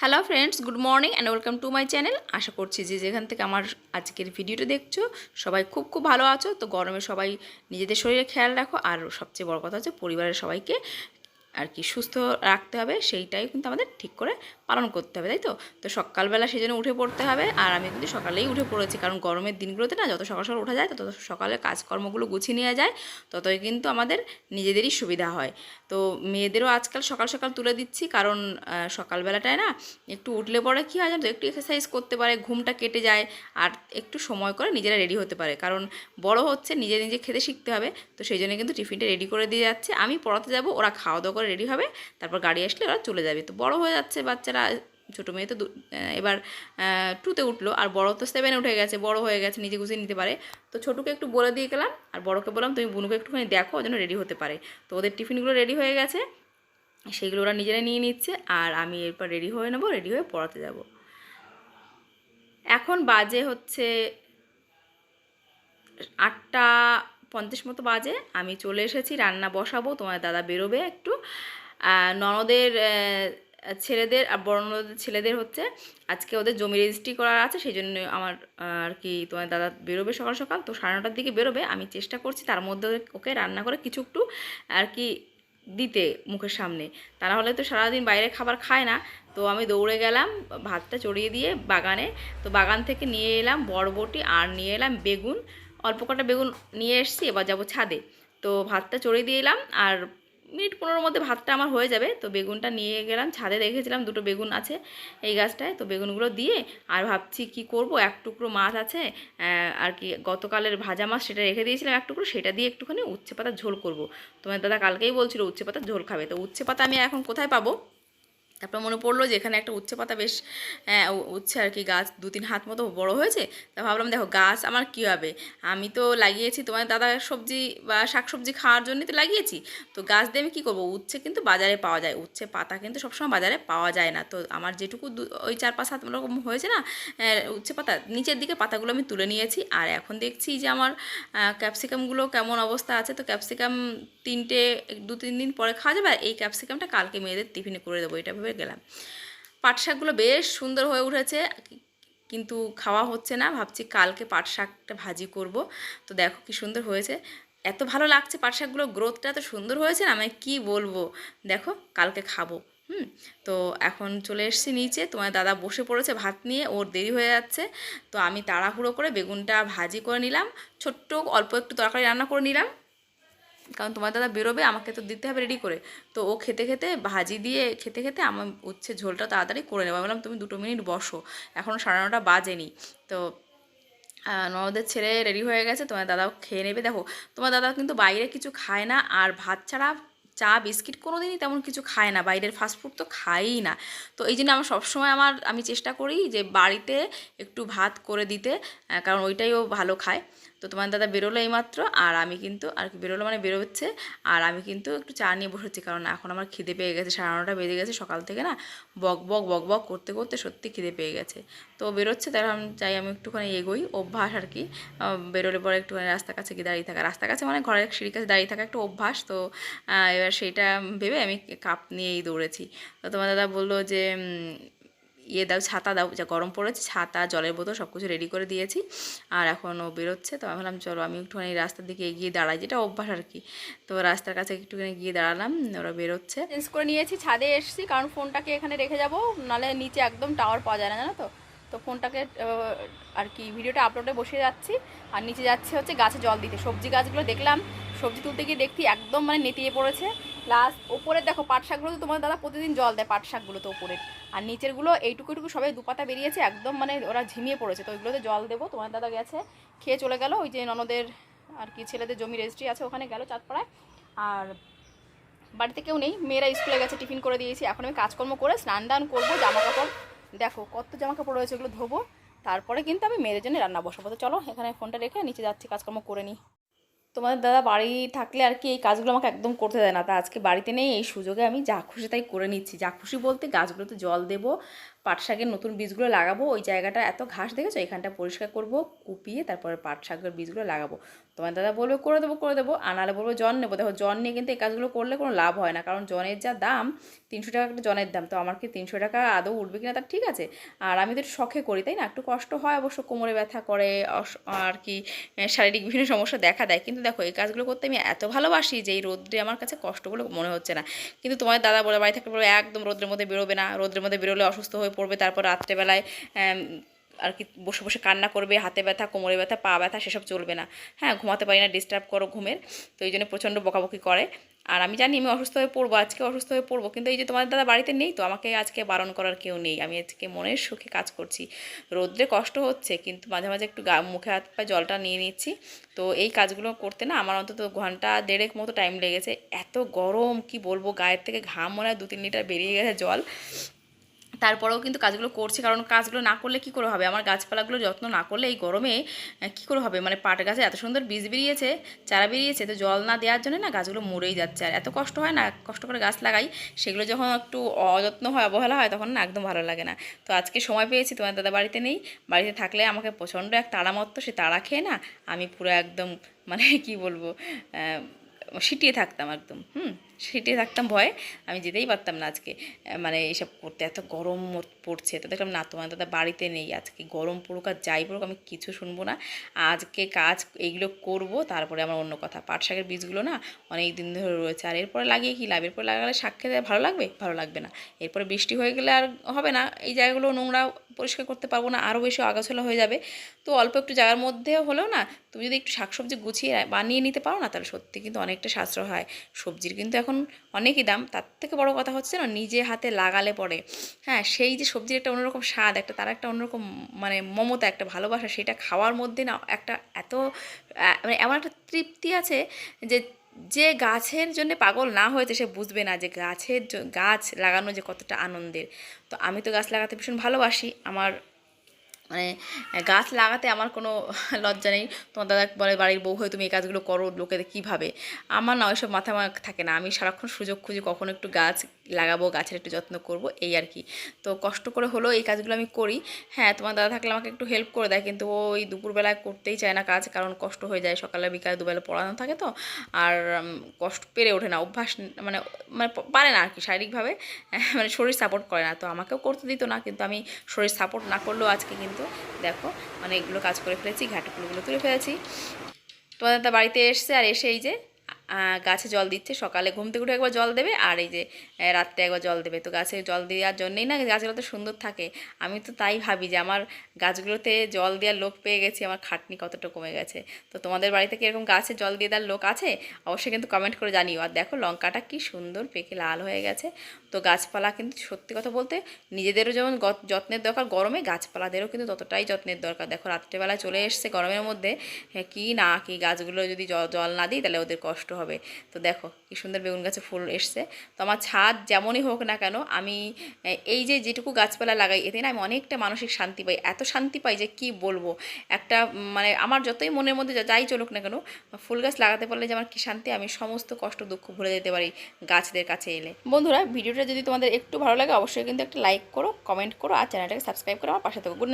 Hello friends good morning and welcome to my channel আশা করছি যে যেখান থেকে আমার আজকের ভিডিওটা দেখছ, সবাই খুব খুব ভালো আছো। তো গরমে সবাই নিজেদের শরীরে খেয়াল রাখো। আর সবচেয়ে বড় কথা হচ্ছে পরিবারের সবাইকে আর কি সুস্থ রাখতে হবে, সেইটাই কিন্তু আমাদের ঠিক করে পালন করতে হবে, তাই তো? তো সকালবেলা সেই জন্য উঠে পড়তে হবে, আর আমি কিন্তু সকালেই উঠে পড়েছি, কারণ গরমের দিনগুলোতে না যত সকাল সকাল ওঠা যায়, তত সকালে কাজকর্মগুলো গুছিয়ে নেওয়া যায়, ততই কিন্তু আমাদের নিজেদেরই সুবিধা হয়। তো মেয়েদেরও আজকাল সকাল সকাল তুলে দিচ্ছি, কারণ সকালবেলাটায় না একটু উঠলে পরে কী হয় জানো একটু এক্সারসাইজ করতে পারে, ঘুমটা কেটে যায়, আর একটু সময় করে নিজেরা রেডি হতে পারে, কারণ বড় হচ্ছে নিজে নিজে খেতে শিখতে হবে, তো সেই জন্য কিন্তু টিফিনটা রেডি করে দিয়ে যাচ্ছে, আমি পড়াতে যাব, ওরা খাওয়া দাওয়া করে রেডি হবে, তারপর গাড়ি আসলে ওরা চলে যাবে। তো বড় হয়ে যাচ্ছে বাচ্চারা, ছোটো মেয়ে তো এবার টুতে উঠল, আর বড় তো সেভেনে উঠে গেছে, বড় হয়ে গেছে, নিজে গুছিয়ে নিতে পারে। তো ছোটোকে একটু বলে দিয়ে গেলাম, আর বড়কে বললাম, তুমি বুনুকে একটুখানি দেখো, যেন রেডি হতে পারে। তো ওদের টিফিনগুলো রেডি হয়ে গেছে সেগুলো ওরা নিজেরা নিয়ে নিচ্ছে, আর আমি এরপর রেডি হয়ে নেব রেডি হয়ে পড়াতে যাব। এখন বাজে হচ্ছে আটটা পঞ্চাশ মতো বাজে, আমি চলে এসেছি, রান্না বসাবো, তোমার দাদা বেরোবে একটু। ননদের ছেলেদের আর বড় ননদের ছেলেদের হচ্ছে, আজকে ওদের জমি রেজিস্ট্রি করার আছে সেই জন্য আমার আর কি তোমার দাদা বেরোবে সকাল সকাল, তো সাড়ে নটার দিকে বেরোবে, আমি চেষ্টা করছি তার মধ্যে ওকে রান্না করে কিছু একটু, আর কি দিতে মুখের সামনে। তা হলে তো সারাদিন বাইরে খাবার খায় না, তো আমি দৌড়ে গেলাম, ভাতটা চড়িয়ে দিয়ে বাগানে, তো বাগান থেকে নিয়ে এলাম, বরবটি, আর নিয়ে এলাম বেগুন অল্প কটা বেগুন নিয়ে এসেছি, এবার যাব ছাদে। তো ভাতটা চড়িয়ে দিয়ে এলাম, আর মিনিট পনেরোর মধ্যে ভাতটা আমার হয়ে যাবে। তো বেগুনটা নিয়ে গেলাম, ছাদে রেখেছিলাম, দুটো বেগুন আছে এই গাছটায়। তো বেগুনগুলো দিয়ে, আর ভাবছি কি করব, এক টুকরো মাছ আছে আর কি গতকালের ভাজা মাছ সেটা রেখে দিয়েছিলাম এক টুকরো, সেটা দিয়ে একটুখানি উচ্ছে পাতার ঝোল করব। তোমার দাদা কালকেই বলছিল, উচ্ছে পাতার ঝোল খাবে। তো উচ্ছে পাতা আমি এখন কোথায় পাবো? তারপর মনে পড়ল যে এখানে একটা উচ্ছে পাতা বেশ উ- উচ্ছে আর কি গাছ দু তিন হাত মতো বড় হয়েছে। তা ভাবলাম দেখো গাছ আমার কী হবে? আমি তো লাগিয়েছি তোমার দাদা সবজি বা শাকসবজি খাওয়ার জন্যই তো লাগিয়েছি। তো গাছ দিয়ে আমি কী করব? উচ্ছে কিন্তু বাজারে পাওয়া যায়। উচ্ছে পাতা কিন্তু সবসময় বাজারে পাওয়া যায় না। তো আমার যেটুকু ওই চার পাঁচ হাত রকম হয়েছে না উচ্ছে পাতা, নিচের দিকে পাতাগুলো আমি তুলে নিয়েছি। আর এখন দেখছি যে আমার ক্যাপসিকামগুলো কেমন অবস্থা আছে। তো ক্যাপসিকাম তিনটে, দু, তিন দিন পরে খাওয়া যাবে। আর এই ক্যাপসিকামটা কালকে মেয়েদের টিফিনে করে দেবো। এটা ভেবে গেলাম। পাট শাকগুলো বেশ সুন্দর হয়ে উঠেছে, কিন্তু খাওয়া হচ্ছে না। ভাবছি কালকে পাট শাকটা ভাজি করব। তো দেখো কি সুন্দর হয়েছে। এত ভালো লাগছে পাট শাকগুলো গ্রোথটা এত সুন্দর হয়েছে না? আমি কি বলব? দেখো, কালকে খাব। হুম? তো এখন চলে এসেছি নিচে। তোমার দাদা বসে পড়েছে ভাত নিয়ে, ওর দেরি হয়ে যাচ্ছে। তো আমি তাড়াহুড়ো করে বেগুনটা ভাজি করে নিলাম। ছোট্ট অল্প একটু তরকারি রান্না করে নিলাম। কারণ তোমার দাদা বেরোবে আমাকে তো দিতে হবে রেডি করে। তো ও খেতে খেতে ভাজি দিয়ে খেতে খেতে আমার উচ্ছে ঝোলটা তাড়াতাড়ি করে নেব। বললাম তুমি দুটো মিনিট বসো। এখনও সাড়ে নটা বাজেনি। তো আহ, ননদের ছেলে রেডি হয়ে গেছে। তোমার দাদাও খেয়ে নেবে। দেখো তোমার দাদা কিন্তু বাইরে কিছু খায় না আর ভাত ছাড়া চা বিস্কিট কোনো দিনই তেমন কিছু খায় না। বাইরের ফাস্টফুড তো খায়ই না। তো এই জন্য আমার সবসময় আমার আমি চেষ্টা করি যে বাড়িতে একটু ভাত করে দিতে কারণ ওইটাই ও ভালো খায়। তো তোমার দাদা বেরোলো এইমাত্র, আর আমি কিন্তু, আর কি বেরোলো মানে বেরোচ্ছে, আর আমি কিন্তু একটু চা নিয়ে বসেছি, কারণ এখন আমার খিদে পেয়ে গেছে, সাড়ে নটা বেজে গেছে সকাল থেকে না, বক বক বক বক করতে করতে সত্যি খিদে পেয়ে গেছে। তো বেরোচ্ছে তার আমি চাই আমি একটুখানি এগোই, অভ্যাস আর কি বেরোলে পরে একটুখানি রাস্তার কাছে গিয়ে দাঁড়িয়ে থাকা, রাস্তার কাছে মানে ঘরের সিঁড়ির কাছে দাঁড়িয়ে থাকা একটা অভ্যাস, তো এবার সেইটা ভেবে আমি কাপ নিয়েই দৌড়েছি। তো তোমার দাদা বলল যে ইয়ে দাও, ছাতা দাও, যা গরম পড়েছে, ছাতা, জলের বোতল সব কিছু রেডি করে দিয়েছি। আর এখন ও বেরোচ্ছে, তো আমি ভাবলাম, চলো আমি একটুখানি রাস্তার দিকে এগিয়ে দাঁড়াই, যেটা অভ্যাস আর কি। তো রাস্তার কাছে একটুখানি গিয়ে দাঁড়ালাম, ওরা বেরোচ্ছে। চেঞ্জ করে নিয়েছি, ছাদে এসেছি, কারণ ফোনটাকে এখানে রেখে যাব, নাহলে নিচে একদম টাওয়ার পাওয়া যায় না, জানো তো? তো ফোনটাকে আর কি, ভিডিওটা আপলোডে বসিয়ে যাচ্ছি। আর নিচে যাচ্ছে হচ্ছে গাছে জল দিতে। সবজি গাছগুলো দেখলাম, সবজি তুলতে গিয়ে দেখছি একদম মানে নেতিয়ে পড়েছে। প্লাস ওপরে দেখো পাট শাকগুলো তো তোমার দাদা প্রতিদিন জল দেয় পাট শাকগুলো তো ওপরে আর নিচেরগুলো, এইটুকু এইটুকু সবাই দুপাতা বেরিয়েছে, একদম মানে ওরা ঝিমিয়ে পড়েছে। তো ওইগুলোতে জল দেবো, তোমার দাদা গেছে, খেয়ে চলে গেল। ওই যে ননদের আর কি ছেলেদের জমি রেজিস্ট্রি আছে, ওখানে গেল চাঁদপাড়ায়। আর বাড়িতে কেউ নেই, মেয়েরা স্কুলে গেছে, টিফিন করে দিয়েছি। এখন আমি কাজকর্ম করে স্নান দান করব জামা কাপড় দেখো কত জামা কাপড় রয়েছে, ওগুলো ধোবো। তারপরে কিন্তু আমি মেয়েদের জন্য রান্না বসাবো। তো চলো, এখানে ফোনটা রেখে নিচে যাচ্ছি, কাজকর্ম করে নিই। তোমাদের দাদা বাড়ি থাকলে আর কি এই কাজগুলো আমাকে একদম করতে দেয় না। তা আজকে বাড়িতে নেই, এই সুযোগে আমি যা খুশি তাই করে নিচ্ছি। যা খুশি বলতে গাছগুলোতে জল দেবো পাট শাকের নতুন বীজগুলো লাগাবো, ওই জায়গাটা এত ঘাস দেখেছ? এখানটা পরিষ্কার করব, কুপিয়ে তারপরে পাট শাকের বীজগুলো লাগাবো। তোমার দাদা বলবে, করে দেবো করে দেবো। আনালে বলব, জন নেব। দেখো, জন নিয়ে কিন্তু এই কাজগুলো করলে কোনো লাভ হয় না, কারণ জনের যা দাম, তিনশো টাকা একটা জনের দাম, তো আমার কি তিনশো টাকা আদৌ উঠবে কিনা তার ঠিক আছে। আর আমি তো শখে করি, তাই না? একটু কষ্ট হয় অবশ্য, কোমরে ব্যথা করে আর কি শারীরিক বিভিন্ন সমস্যা দেখা দেয়। কিন্তু দেখো, এই কাজগুলো করতে আমি এত ভালোবাসি যে, এই রোদ্রে আমার কাছে কষ্ট বলে মনে হচ্ছে না। কিন্তু তোমার দাদা বলে, বাড়ি থাকতে বলে একদম রোদ্রের মধ্যে বেরোবে না। রোদ্রের মধ্যে বেরোলে অসুস্থ হয়ে পড়বে, তারপর রাত্রেবেলায় আর কি বসে বসে কান্না করবে, হাতে ব্যথা, কোমরে ব্যথা, পা ব্যথা, সেসব চলবে না। হ্যাঁ ঘুমাতে পারি না ডিস্টার্ব করো ঘুমের। তো এই জন্য প্রচণ্ড বকাবকি করে। আর আমি জানি আমি অসুস্থ হয়ে পড়ব, আজকে অসুস্থ হয়ে পড়ব, কিন্তু এই যে তোমার দাদা বাড়িতে নেই তো, আমাকে আজকে বারণ করার কেউ নেই। আমি আজকে মনের সুখে কাজ করছি। রোদ্রে কষ্ট হচ্ছে, কিন্তু মাঝে মাঝে একটু গা, মুখে হাত পায়ে জলটা নিয়ে নিচ্ছি। তো এই কাজগুলো করতে না আমার অন্তত ঘণ্টা দেড়েক মতো টাইম লেগেছে। এত গরম, কি বলব, গায়ের থেকে ঘাম মনে হয় দু তিন লিটার বেরিয়ে গেছে জল। তারপরেও কিন্তু কাজগুলো করছি, কারণ কাজগুলো না করলে কি করে হবে? আমার গাছপালাগুলো যত্ন না করলে এই গরমে কি করে হবে? মানে পাট গাছে এত সুন্দর বীজ বেরিয়েছে, চারা বেরিয়েছে, তো জল না দেওয়ার জন্য না গাছগুলো মরেই যাচ্ছে। আর এত কষ্ট হয় না, কষ্ট করে গাছ লাগাই, সেগুলো যখন একটু অযত্ন হয়, অবহেলা হয়, তখন না একদম ভালো লাগে না। তো আজকে সময় পেয়েছি, তোমার দাদা বাড়িতে নেই। বাড়িতে থাকলে আমাকে প্রচণ্ড এক তাড়া মতো সে তাড়া খেয়ে না, আমি পুরো একদম মানে কি বলব সিটিয়ে থাকতাম একদম, হুম, সিটিয়ে থাকতাম ভয়ে। আমি যেতেই পারতাম না আজকে মানে এইসব করতে, এত গরম পড়ছে। তো দেখলাম, না, তোমার দাদা বাড়িতে নেই আজকে, গরম পড়ুক আর যাই পড়ুক, আমি কিছু শুনব না। আজকে কাজ এইগুলো করব, তারপরে আমার অন্য কথা। পাট শাকের বীজগুলো না অনেক দিন ধরে রয়েছে। আর এরপরে লাগিয়ে কি লাভ? এরপরে লাগালে শাক খেতে ভালো লাগবে? ভালো লাগবে না। এরপরে বৃষ্টি হয়ে গেলে আর হবে না। এই জায়গাগুলো নোংরা পরিষ্কার করতে পারব না। আরও বেশি আগাছালো হয়ে যাবে। তো অল্প একটু জায়গার মধ্যে হলেও না, তুমি যদি একটু শাকসবজি গুছিয়ে বানিয়ে নিতে পারো না, তাহলে সত্যি কিন্তু অনেকটা সাশ্রয় হয়। সবজির কিন্তু এখন অনেকই দাম। তার থেকে বড় কথা হচ্ছে না, নিজে হাতে লাগালে পরে। হ্যাঁ সেই যে সবজির একটা অন্যরকম স্বাদ, একটা তার একটা অন্যরকম মানে মমতা, একটা ভালোবাসা, সেটা খাওয়ার মধ্যে না একটা এত মানে এমন একটা তৃপ্তি আছে যে যে গাছের জন্য পাগল না হয়েছে সে বুঝবে না যে গাছের গাছ লাগানো যে কতটা আনন্দের। তো আমি তো গাছ লাগাতে ভীষণ ভালোবাসি। আমার মানে গাছ লাগাতে আমার কোনো লজ্জা নেই। তোমার দাদা বলে, বাড়ির বউ হয়ে তুমি এই কাজগুলো করো লোকেদের কীভাবে? আমার না ওইসব মাথা থাকে না। আমি সারাক্ষণ সুযোগ খুঁজি কখন একটু গাছ লাগাবো, গাছের একটু যত্ন করব, এই আর কি। তো কষ্ট করে হলেও এই কাজগুলো আমি করি। হ্যাঁ তোমার দাদা থাকলে আমাকে একটু হেল্প করে দেয়, কিন্তু ওই দুপুরবেলায় করতেই চায় না কাজ, কারণ কষ্ট হয়ে যায়। সকালে বিকালে দুবেলা পড়ানো থাকে তো, আর কষ্ট পেরে ওঠে না। অভ্যাস মানে মানে পারে না আর কি শারীরিকভাবে। মানে শরীর সাপোর্ট করে না। তো আমাকেও করতে দিত না, কিন্তু আমি শরীর সাপোর্ট না করলেও আজকে কিন্তু দেখো মানে এগুলো কাজ করে ফেলেছি ঘাটুকুলোগুলো তুলে ফেলেছি। তোমাদের দাদা বাড়িতে এসছে আর এসে এই যে গাছে জল দিচ্ছে, সকালে ঘুম থেকে উঠে একবার জল দেবে আর এই যে রাত্রে একবার জল দেবে। তো গাছে জল দেওয়ার জন্যই না গাছগুলো তো সুন্দর থাকে। আমি তো তাই ভাবি যে আমার গাছগুলোতে জল দেওয়ার লোক পেয়ে গেছি, আমার খাটনি কতটা কমে গেছে। তো তোমাদের বাড়িতে কি এরকম গাছে জল দিয়ে দেওয়ার লোক আছে? অবশ্যই কিন্তু কমেন্ট করে জানিও। আর দেখো, লঙ্কাটা কি সুন্দর পেকে লাল হয়ে গেছে। তো গাছপালা কিন্তু সত্যি কথা বলতে নিজেদেরও যেমন যত্নের দরকার, গরমে গাছপালাদেরও কিন্তু ততটাই যত্নের দরকার। দেখো, রাত্রেবেলায় চলে এসছে গরমের মধ্যে হ্যাঁ কী না কি গাছগুলো যদি জল না দিই তাহলে ওদের কষ্ট হবে। তো দেখো, কি সুন্দর বেগুন গাছে ফুল এসছে। তো আমার ছাদ যেমনই হোক না কেন, আমি এই যে যেটুকু গাছপালা লাগাই, এতে না আমি অনেকটা মানসিক শান্তি পাই। এত শান্তি পাই যে কি বলব? একটা মানে আমার যতই মনের মধ্যে যাই চলুক না কেন, ফুল গাছ লাগাতে পারলে যে আমার কি শান্তি, আমি সমস্ত কষ্ট দুঃখ ভুলে যেতে পারি গাছদের কাছে এলে। বন্ধুরা ভিডিওটা যদি তোমাদের একটু ভালো লাগে, অবশ্যই কিন্তু একটা লাইক করো কমেন্ট করো, আর চ্যানেলটাকে সাবস্ক্রাইব করো আমার পাশে থাকো। গুড